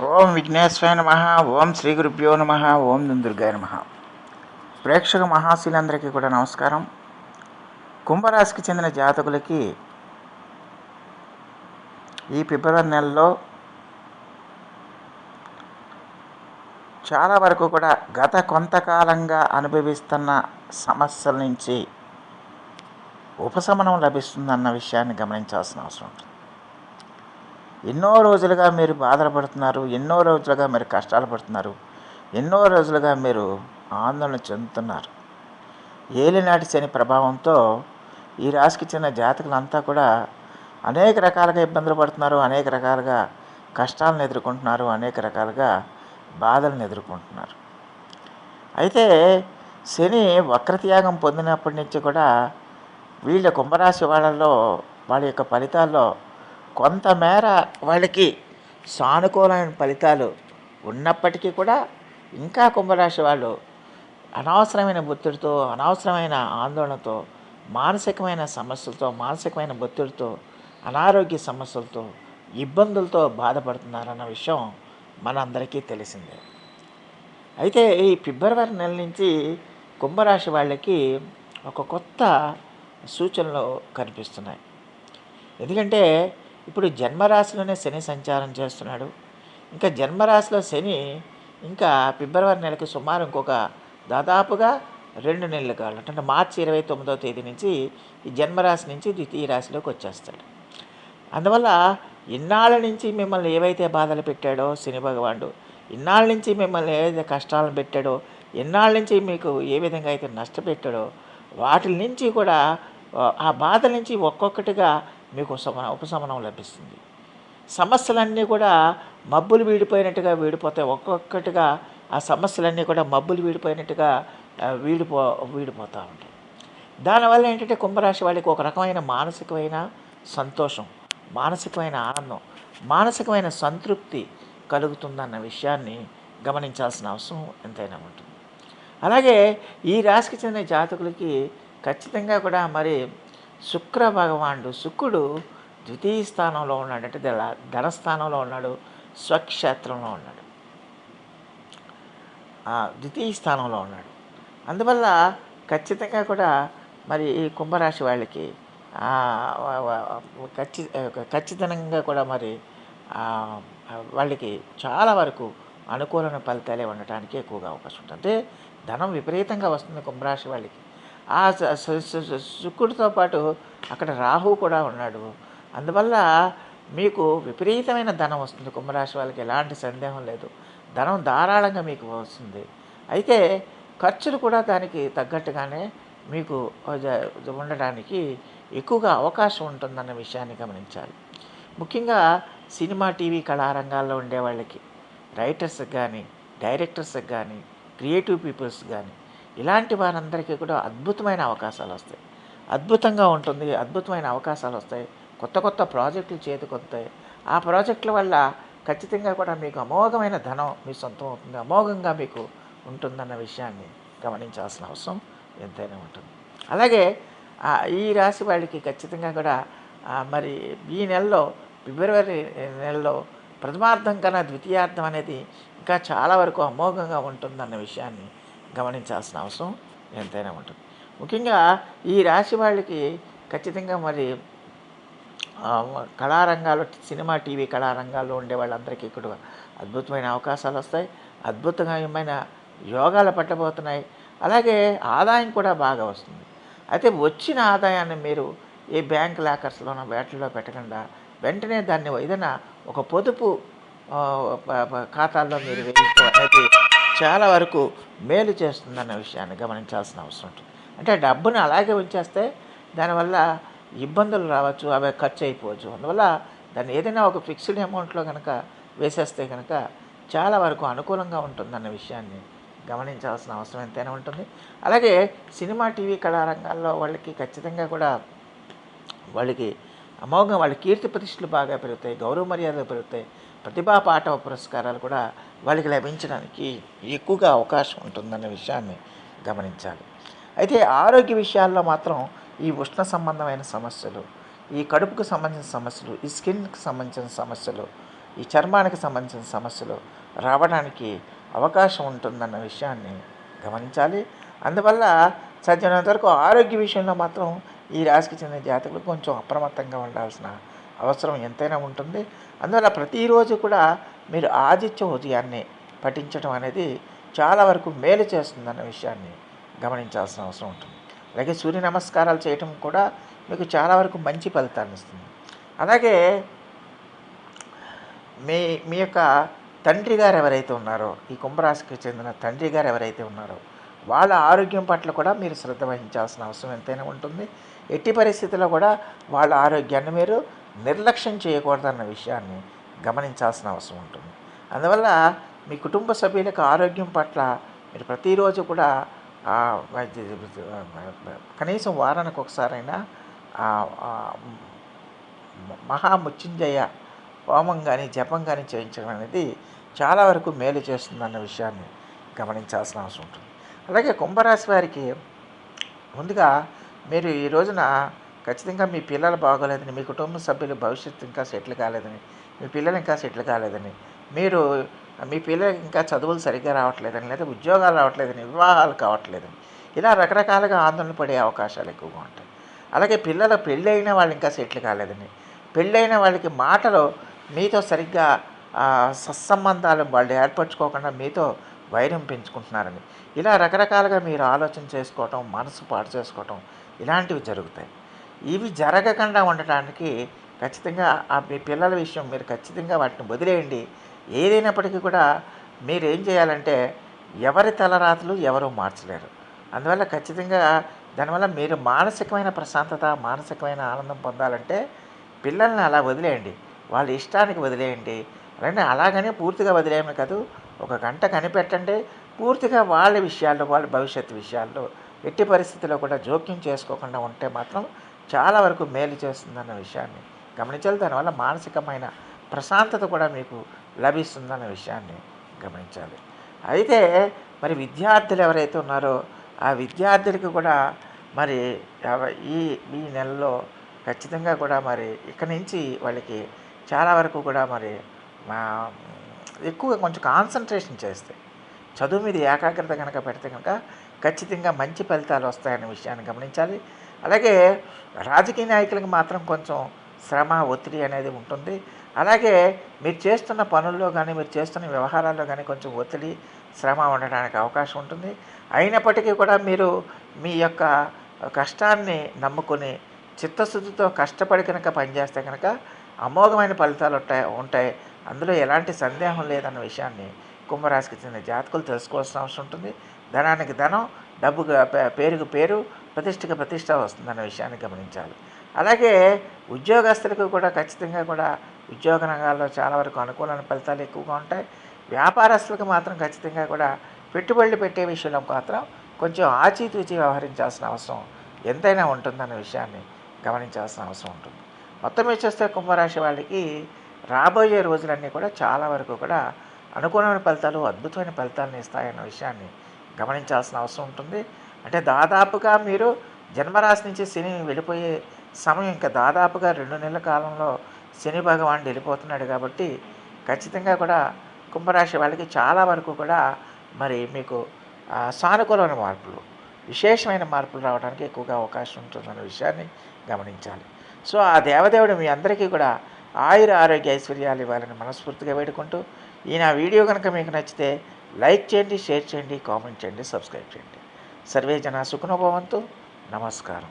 ఓం విఘ్నేశ్వరాయ నమ ఓం శ్రీ గురుభ్యో నమ ఓం దుర్గాయ నమ. ప్రేక్షక మహాశీలందరికీ కూడా నమస్కారం. కుంభరాశికి చెందిన జాతకులకి ఈ ఫిబ్రవరి నెలలో చాలా వరకు కూడా గత కొంతకాలంగా అనుభవిస్తున్న సమస్యల నుంచి ఉపశమనం లభిస్తుందన్న విషయాన్ని గమనించాల్సిన అవసరం ఉంటుంది. ఎన్నో రోజులుగా మీరు బాధలు పడుతున్నారు ఎన్నో రోజులుగా మీరు కష్టాలు పడుతున్నారు ఎన్నో రోజులుగా మీరు ఆందోళన చెందుతున్నారు. ఏలినాటి శని ప్రభావంతో ఈ రాశికి చెందిన జాతకులంతా కూడా అనేక రకాలుగా ఇబ్బందులు పడుతున్నారు అనేక రకాలుగా కష్టాలను ఎదుర్కొంటున్నారు అనేక రకాలుగా బాధలను ఎదుర్కొంటున్నారు. అయితే శని వక్రత్యాగం పొందినప్పటి నుంచి కూడా వీళ్ళ కుంభరాశి వాళ్ళలో వాళ్ళ యొక్క ఫలితాల్లో కొంతమేర వాళ్ళకి సానుకూలమైన ఫలితాలు ఉన్నప్పటికీ కూడా ఇంకా కుంభరాశి వాళ్ళు అనవసరమైన ఒత్తిడితో అనవసరమైన ఆందోళనతో మానసికమైన సమస్యలతో మానసికమైన ఒత్తిడితో అనారోగ్య సమస్యలతో ఇబ్బందులతో బాధపడుతున్నారన్న విషయం మనందరికీ తెలిసిందే. అయితే ఈ ఫిబ్రవరి నెల నుంచి కుంభరాశి వాళ్ళకి ఒక కొత్త సూచనలు కనిపిస్తున్నాయి. ఎందుకంటే ఇప్పుడు జన్మరాశిలోనే శని సంచారం చేస్తున్నాడు. ఇంకా జన్మరాశిలో శని ఇంకా ఫిబ్రవరి నెలకి సుమారు ఇంకొక దాదాపుగా రెండు నెలలు కావాలి. అంటే మార్చి ఇరవై తొమ్మిదో తేదీ నుంచి ఈ జన్మరాశి నుంచి ద్వితీయ రాశిలోకి వచ్చేస్తాడు. అందువల్ల ఇన్నాళ్ళ నుంచి మిమ్మల్ని ఏవైతే బాధలు పెట్టాడో శని భగవానుడు ఇన్నాళ్ళ నుంచి మిమ్మల్ని ఏదైతే కష్టాలను పెట్టాడో ఇన్నాళ్ళ నుంచి మీకు ఏ విధంగా అయితే నష్టపెట్టాడో వాటి నుంచి కూడా ఆ బాధల నుంచి ఒక్కొక్కటిగా మీకు ఉపశమ ఉపశమనం లభిస్తుంది. సమస్యలన్నీ కూడా మబ్బులు వీడిపోయినట్టుగా వీడిపోతాయి. ఒక్కొక్కటిగా ఆ సమస్యలన్నీ కూడా మబ్బులు వీడిపోయినట్టుగా వీడిపో వీడిపోతూ ఉంటాయి. దానివల్ల ఏంటంటే కుంభరాశి వాళ్ళకి ఒక రకమైన మానసికమైన సంతోషం మానసికమైన ఆనందం మానసికమైన సంతృప్తి కలుగుతుందన్న విషయాన్ని గమనించాల్సిన అవసరం ఎంతైనా ఉంటుంది. అలాగే ఈ రాశికి చెందిన జాతకులకి ఖచ్చితంగా కూడా మరి శుక్ర భగవానుడు శుక్రుడు ద్వితీయ స్థానంలో ఉన్నాడు. అంటే ధన- ధనస్థానంలో ఉన్నాడు స్వక్షేత్రంలో ఉన్నాడు. ద్వితీయ స్థానంలో ఉన్నాడు. అందువల్ల ఖచ్చితంగా కూడా మరి ఈ కుంభరాశి వాళ్ళకి ఖచ్చి ఖచ్చితంగా కూడా మరి వాళ్ళకి చాలా వరకు అనుకూలమైన ఫలితాలే ఉండటానికి ఎక్కువగా అవకాశం ఉంటుంది. అంటే ధనం విపరీతంగా వస్తుంది కుంభరాశి వాళ్ళకి. ఆ శుక్రుడితో పాటు అక్కడ రాహు కూడా ఉన్నాడు. అందువల్ల మీకు విపరీతమైన ధనం వస్తుంది కుంభరాశి వాళ్ళకి ఎలాంటి సందేహం లేదు. ధనం ధారాళంగా మీకు వస్తుంది. అయితే ఖర్చులు కూడా దానికి తగ్గట్టుగానే మీకు ఉండడానికి ఎక్కువగా అవకాశం ఉంటుందన్న విషయాన్ని గమనించాలి. ముఖ్యంగా సినిమా టీవీ కళారంగాల్లో ఉండే వాళ్ళకి రైటర్స్కి కానీ డైరెక్టర్స్కి కానీ క్రియేటివ్ పీపుల్స్ కానీ ఇలాంటి వారందరికీ కూడా అద్భుతమైన అవకాశాలు వస్తాయి. అద్భుతంగా ఉంటుంది అద్భుతమైన అవకాశాలు వస్తాయి. కొత్త కొత్త ప్రాజెక్టులు చేతికొస్తాయి ఆ ప్రాజెక్టుల వల్ల ఖచ్చితంగా కూడా మీకు అమోఘమైన ధనం మీ సొంతం అవుతుంది అమోఘంగా మీకు ఉంటుందన్న విషయాన్ని గమనించాల్సిన అవసరం ఎంతైనా ఉంటుంది. అలాగే ఈ రాశి వాళ్ళకి ఖచ్చితంగా కూడా మరి ఈ నెలలో ఫిబ్రవరి నెలలో ప్రథమార్థం కన్నా ద్వితీయార్థం అనేది ఇంకా చాలా వరకు అమోఘంగా ఉంటుందన్న విషయాన్ని గమనించాల్సిన అవసరం ఎంతైనా ఉంటుంది. ముఖ్యంగా ఈ రాశి వాళ్ళకి ఖచ్చితంగా మరి కళారంగాల్లో కళారంగాలు సినిమా టీవీ కళారంగాల్లో ఉండే వాళ్ళందరికీ ఇక్కడ అద్భుతమైన అవకాశాలు వస్తాయి. అద్భుతమైన యోగాలు పట్టబోతున్నాయి. అలాగే ఆదాయం కూడా బాగా వస్తుంది. అయితే వచ్చిన ఆదాయాన్ని మీరు ఏ బ్యాంక్ లాకర్స్లోనో వేటల్లో పెట్టకుండా వెంటనే దాన్ని ఏదైనా ఒక పొదుపు ఖాతాల్లో మీరు వేయించుకో చాలా వరకు మేలు చేస్తుందన్న విషయాన్ని గమనించాల్సిన అవసరం ఉంటుంది. అంటే డబ్బును అలాగే ఉంచేస్తే దానివల్ల ఇబ్బందులు రావచ్చు అవి ఖర్చు అయిపోవచ్చు అందువల్ల దాన్ని ఏదైనా ఒక ఫిక్స్డ్ అమౌంట్లో కనుక వేసేస్తే కనుక చాలా వరకు అనుకూలంగా ఉంటుందన్న విషయాన్ని గమనించాల్సిన అవసరం ఎంతైనా ఉంటుంది. అలాగే సినిమా టీవీ కళారంగాల్లో వాళ్ళకి ఖచ్చితంగా కూడా వాళ్ళకి అమోఘం వాళ్ళ కీర్తి ప్రతిష్టలు బాగా పెరుగుతాయి గౌరవ మర్యాదలు పెరుగుతాయి ప్రతిభా పాఠవ పురస్కారాలు కూడా వాళ్ళకి లభించడానికి ఎక్కువగా అవకాశం ఉంటుందన్న విషయాన్ని గమనించాలి. అయితే ఆరోగ్య విషయాల్లో మాత్రం ఈ ఉష్ణ సంబంధమైన సమస్యలు ఈ కడుపుకు సంబంధించిన సమస్యలు ఈ స్కిన్కి సంబంధించిన సమస్యలు ఈ చర్మానికి సంబంధించిన సమస్యలు రావడానికి అవకాశం ఉంటుందన్న విషయాన్ని గమనించాలి. అందువల్ల సాధ్యమైనంత వరకు ఆరోగ్య విషయంలో మాత్రం ఈ రాశికి చెందిన జాతకులు కొంచెం అప్రమత్తంగా ఉండాల్సిన అవసరం ఎంతైనా ఉంటుంది. అందువల్ల ప్రతిరోజు కూడా మీరు ఆదిత్య ఉదయాన్ని పఠించడం అనేది చాలా వరకు మేలు చేస్తుందన్న విషయాన్ని గమనించాల్సిన అవసరం ఉంటుంది. అలాగే సూర్య నమస్కారాలు చేయటం కూడా మీకు చాలా వరకు మంచి ఫలితాన్ని ఇస్తుంది. అలాగే మీ మీ యొక్క తండ్రి గారు ఎవరైతే ఉన్నారో ఈ కుంభరాశికి చెందిన తండ్రి గారు ఎవరైతే ఉన్నారో వాళ్ళ ఆరోగ్యం పట్ల కూడా మీరు శ్రద్ధ వహించాల్సిన అవసరం ఎంతైనా ఉంటుంది. ఎట్టి పరిస్థితుల్లో కూడా వాళ్ళ ఆరోగ్యాన్ని మీరు నిర్లక్ష్యం చేయకూడదన్న విషయాన్ని గమనించాల్సిన అవసరం ఉంటుంది. అందువల్ల మీ కుటుంబ సభ్యులకు ఆరోగ్యం పట్ల మీరు ప్రతిరోజు కూడా వైద్య కనీసం వారానికి ఒకసారైనా ఆ, మహామృత్యుంజయ హోమం కానీ జపం కానీ చేయించడం అనేది చాలా వరకు మేలు చేస్తుందన్న విషయాన్ని గమనించాల్సిన అవసరం ఉంటుంది. అలాగే కుంభరాశి వారికి ముందుగా మీరు ఈ రోజున ఖచ్చితంగా మీ పిల్లలు బాగోలేదని మీ కుటుంబ సభ్యుల భవిష్యత్తు ఇంకా సెటిల్ కాలేదని మీ పిల్లలు ఇంకా సెటిల్ కాలేదని మీరు మీ పిల్లలకి ఇంకా చదువులు సరిగ్గా రావట్లేదని లేదా ఉద్యోగాలు రావట్లేదని వివాహాలు కావట్లేదని ఇలా రకరకాలుగా ఆందోళన పడే అవకాశాలు ఎక్కువగా ఉంటాయి. అలాగే పిల్లల పెళ్ళైన వాళ్ళు ఇంకా సెటిల్ కాలేదని పెళ్ళైన వాళ్ళకి మాటలు మీతో సరిగ్గా సత్సంబంధాలు వాళ్ళు ఏర్పరచుకోకుండా మీతో వైరం పెంచుకుంటున్నారని ఇలా రకరకాలుగా మీరు ఆలోచన చేసుకోవటం మనసు పాడు చేసుకోవటం ఇలాంటివి జరుగుతాయి. ఇవి జరగకుండా ఉండటానికి ఖచ్చితంగా ఆ మీ పిల్లల విషయం మీరు ఖచ్చితంగా వాటిని వదిలేయండి. ఏదైనప్పటికీ కూడా మీరు ఏం చేయాలంటే ఎవరి తలరాతలు ఎవరు మార్చలేరు. అందువల్ల ఖచ్చితంగా దానివల్ల మీరు మానసికమైన ప్రశాంతత మానసికమైన ఆనందం పొందాలంటే పిల్లల్ని అలా వదిలేయండి. వాళ్ళ ఇష్టానికి వదిలేయండి. అలానే అలాగనే పూర్తిగా వదిలేయమే కాదు ఒక గంట కనిపెట్టండి. పూర్తిగా వాళ్ళ విషయాల్లో వాళ్ళ భవిష్యత్తు విషయాల్లో ఎట్టి పరిస్థితుల్లో కూడా జోక్యం చేసుకోకుండా ఉంటే మాత్రం చాలా వరకు మేలు చేస్తుందన్న విషయాన్ని గమనించాలి. దానివల్ల మానసికమైన ప్రశాంతత కూడా మీకు లభిస్తుందన్న విషయాన్ని గమనించాలి. అయితే మరి విద్యార్థులు ఎవరైతే ఉన్నారో ఆ విద్యార్థులకి కూడా మరి ఈ ఈ నెలలో ఖచ్చితంగా కూడా మరి ఇక్కడి నుంచి వాళ్ళకి చాలా వరకు కూడా మరి మా ఎక్కువ కొంచెం కాన్సన్ట్రేషన్ చేస్తే చదువు మీద ఏకాగ్రత కనుక పెడితే కనుక ఖచ్చితంగా మంచి ఫలితాలు వస్తాయనే విషయాన్ని గమనించాలి. అలాగే రాజకీయ నాయకులకు మాత్రం కొంచెం శ్రమ ఒత్తిడి అనేది ఉంటుంది. అలాగే మీరు చేస్తున్న పనుల్లో కానీ మీరు చేస్తున్న వ్యవహారాల్లో కానీ కొంచెం ఒత్తిడి శ్రమ ఉండడానికి అవకాశం ఉంటుంది. అయినప్పటికీ కూడా మీరు మీ యొక్క కష్టాన్ని నమ్ముకొని చిత్తశుద్ధితో కష్టపడి కనుక పనిచేస్తే కనుక అమోఘమైన ఫలితాలు ఉంటాయి ఉంటాయి. అందులో ఎలాంటి సందేహం లేదన్న విషయాన్ని కుంభరాశికి చెందిన జాతకులు తెలుసుకోవాల్సిన అవసరం ఉంటుంది. ధనానికి ధనం డబ్బుకు పేరుకు పేరు ప్రతిష్టకు ప్రతిష్ట వస్తుందన్న విషయాన్ని గమనించాలి. అలాగే ఉద్యోగస్తులకు కూడా ఖచ్చితంగా కూడా ఉద్యోగ రంగాల్లో చాలా వరకు అనుకూలమైన ఫలితాలు ఎక్కువగా ఉంటాయి. వ్యాపారస్తులకు మాత్రం ఖచ్చితంగా కూడా పెట్టుబడులు పెట్టే విషయంలో మాత్రం కొంచెం ఆచితూచి వ్యవహరించాల్సిన అవసరం ఎంతైనా ఉంటుందన్న విషయాన్ని గమనించాల్సిన అవసరం ఉంటుంది. మొత్తం మీద చూస్తే కుంభరాశి వాళ్ళకి రాబోయే రోజులన్నీ కూడా చాలా వరకు కూడా అనుకూలమైన ఫలితాలు అద్భుతమైన ఫలితాలను ఇస్తాయన్న విషయాన్ని గమనించాల్సిన అవసరం ఉంటుంది. అంటే దాదాపుగా మీరు జన్మరాశి నుంచి శని వెళ్ళిపోయే సమయం ఇంకా దాదాపుగా రెండు నెలల కాలంలో శని భగవానుడు వెళ్ళిపోతున్నాడు కాబట్టి ఖచ్చితంగా కూడా కుంభరాశి వాళ్ళకి చాలా వరకు కూడా మరి మీకు సానుకూలమైన మార్పులు విశేషమైన మార్పులు రావడానికి ఎక్కువగా అవకాశం ఉంటుందన్న విషయాన్ని గమనించాలి. సో ఆ దేవదేవుడు మీ అందరికీ కూడా ఆయుర ఆరోగ్య ఐశ్వర్యాలు ఇవ్వాలని మనస్ఫూర్తిగా వేడుకుంటూ ఈ నా వీడియో కనుక మీకు నచ్చితే లైక్ చేయండి షేర్ చేయండి కామెంట్ చేయండి సబ్స్క్రైబ్ చేయండి. సర్వే జన సుఖనోభవంతు నమస్కారం.